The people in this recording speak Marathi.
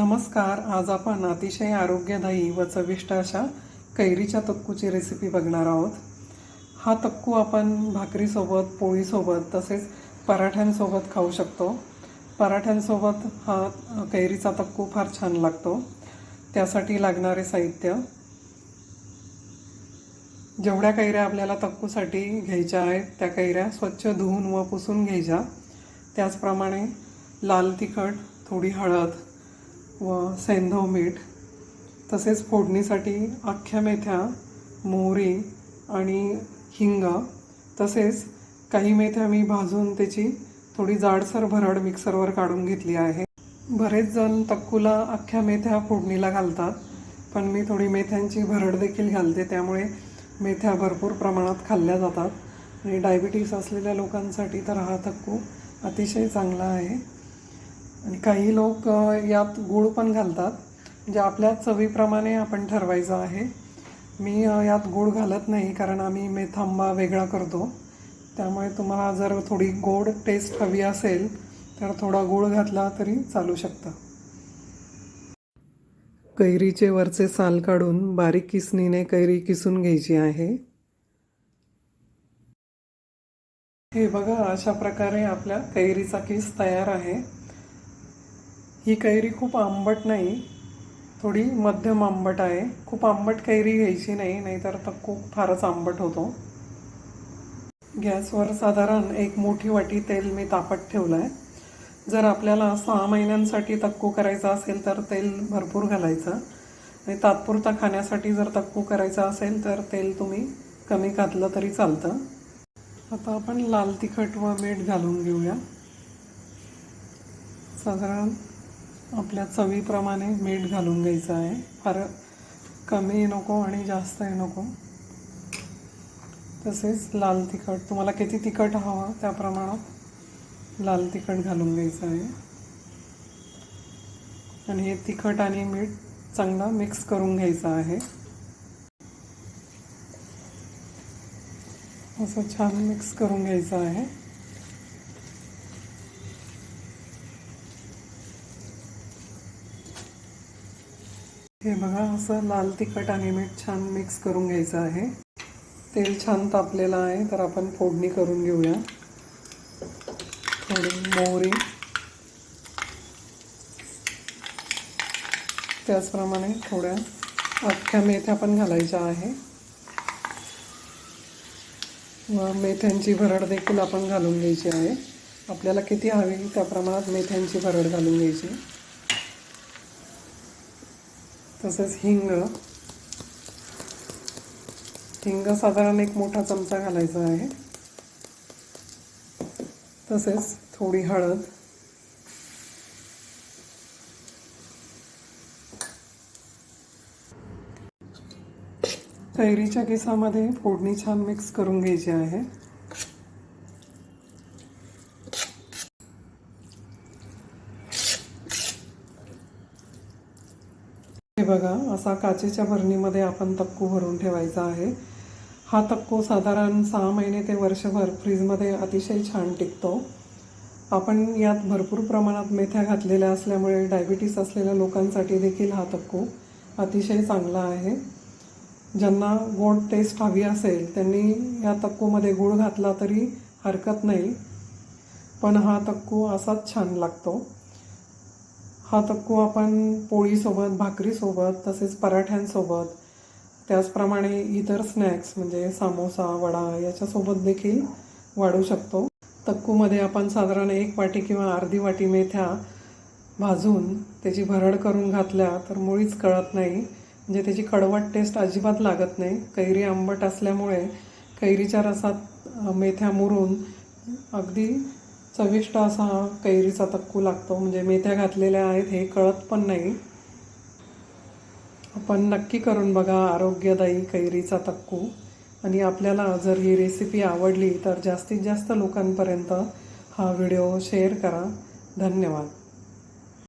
नमस्कार आज आपण अतिशय आरोग्यदायी व चविष्ट अशा कैरीच्या तक्कूची रेसिपी बघणार आहोत. हा तक्कू आपण भाकरीसोबत पोळीसोबत तसेच पराठ्यांसोबत खाऊ शकतो. पराठ्यांसोबत हा कैरीचा तक्कू फार छान लागतो. त्यासाठी लागणारे साहित्य. जेवढ्या कैऱ्या आपल्याला तक्कूसाठी घ्यायच्या आहेत त्या कैऱ्या स्वच्छ धुवून व पुसून घ्यायच्या. त्याचप्रमाणे लाल तिखट थोडी हळद व सेंधव मीठ तसेच फोडणीसाठी अख्ख्या मेथ्या मोहरी आणि हिंग तसेच काही मेथ्या मी भाजून त्याची थोडी जाडसर भरड मिक्सरवर काढून घेतली आहे. बरेच जण तक्कूला अख्ख्या मेथ्या फोडणीला घालतात पण मी थोडी मेथ्यांची भरड देखील घालते त्यामुळे मेथ्या भरपूर प्रमाणात खाल्ल्या जातात. आणि डायबिटीस असलेल्या लोकांसाठी तर हा तक्कू अतिशय चांगला आहे. आणि काही लोक यात गूळ पण घालतात. म्हणजे आपल्या चवीप्रमाणे आपण ठरवायचं आहे. मी यात गूळ घालत नाही कारण आम्ही मेथांबा वेगळा करतो. त्यामुळे तुम्हाला जर थोडी गोड टेस्ट हवी असेल तर थोडा गूळ घातला तरी चालू शकतं. कैरीचे वरचे साल काढून बारीक किसणीने कैरी किसून घ्यायची आहे. हे बघा अशा प्रकारे आपल्या कैरीचा किस तयार आहे. ही कैरी खूप आंबट नाही थोडी मध्यम आंबट आहे. खूप आंबट कैरी घ्यायची नाही नाहीतर तक्कू फारच आंबट होतो. गॅसवर साधारण एक मोठी वाटी तेल मी तापत ठेवलं आहे जर आपल्याला सहा महिन्यांसाठी तक्कू करायचा असेल तर तेल भरपूर घालायचं. आणि तात्पुरता खाण्यासाठी जर तक्कू करायचा असेल तर तेल तुम्ही कमी घातलं तरी चालतं. आता आपण लाल तिखट व मीठ घालून घेऊया. साधारण आपल्या चवीप्रमाणे मीठ घालून घ्यायचं आहे. फार कमी नको आणि जास्तही नको. तसेच लाल तिखट. तुम्हाला किती तिखट हवं त्या प्रमाणात लाल तिखट घालून घ्यायचं आहे. आणि हे तिखट आणि मीठ चांगलं मिक्स करून घ्यायचं आहे. असं छान मिक्स करून घ्यायचं आहे. हे बघा असं लाल तिखट आणि मीठ छान मिक्स करून घ्यायचं आहे. तेल छान तापलेलं आहे तर आपण फोडणी करून घेऊया. थोडी मोहरी. त्याचप्रमाणे थोड्या अख्ख्या मेथ्या पण घालायच्या आहे. व मेथ्यांची भरड देखील आपण घालून घ्यायची आहे. आपल्याला किती हवी त्या प्रमाणात मेथ्यांची भरड घालून घ्यायची. तसेच हिंग. हिंग साधारण एक मोठा चमचा घालायचा आहे. तसेच थोडी हळद. कैरीच्या केसामध्ये फोडणी छान मिक्स करून घ्यायची आहे. बघा असा काचेच्या भरणीमध्ये आपण तक्कू भरून ठेवायचा आहे. हा तक्कू साधारण सहा महिने ते वर्षभर फ्रीजमध्ये अतिशय छान टिकतो. आपण यात भरपूर प्रमाणात मेथ्या घातलेल्या असल्यामुळे डायबिटीस असलेल्या लोकांसाठी देखील हा तक्कू अतिशय चांगला आहे. ज्यांना गोड टेस्ट हवी असेल त्यांनी या तक्कूमध्ये गूळ घातला तरी हरकत नाही. पण हा तक्कू असाच छान लागतो. हा तक्कू आपण पोळीसोबत भाकरीसोबत तसेच पराठ्यांसोबत त्याचप्रमाणे इतर स्नॅक्स म्हणजे सामोसा वडा याच्यासोबत देखील वाढू शकतो. तक्कूमध्ये आपण साधारण एक वाटी किंवा अर्धी वाटी मेथ्या भाजून त्याची भरड करून घातल्या तर मुळीच कळत नाही. म्हणजे त्याची कडवट टेस्ट अजिबात लागत नाही. कैरी आंबट असल्यामुळे कैरीच्या रसात मेथ्या मुरून अगदी चविष्ट असा हा कैरीचा तक्कू लागतो. म्हणजे मेथ्या घातलेल्या आहेत हे कळत पण नाही. आपण नक्की करून बघा आरोग्यदायी कैरीचा तक्कू. आणि आपल्याला जर ही रेसिपी आवडली तर जास्तीत जास्त लोकांपर्यंत हा व्हिडिओ शेअर करा. धन्यवाद.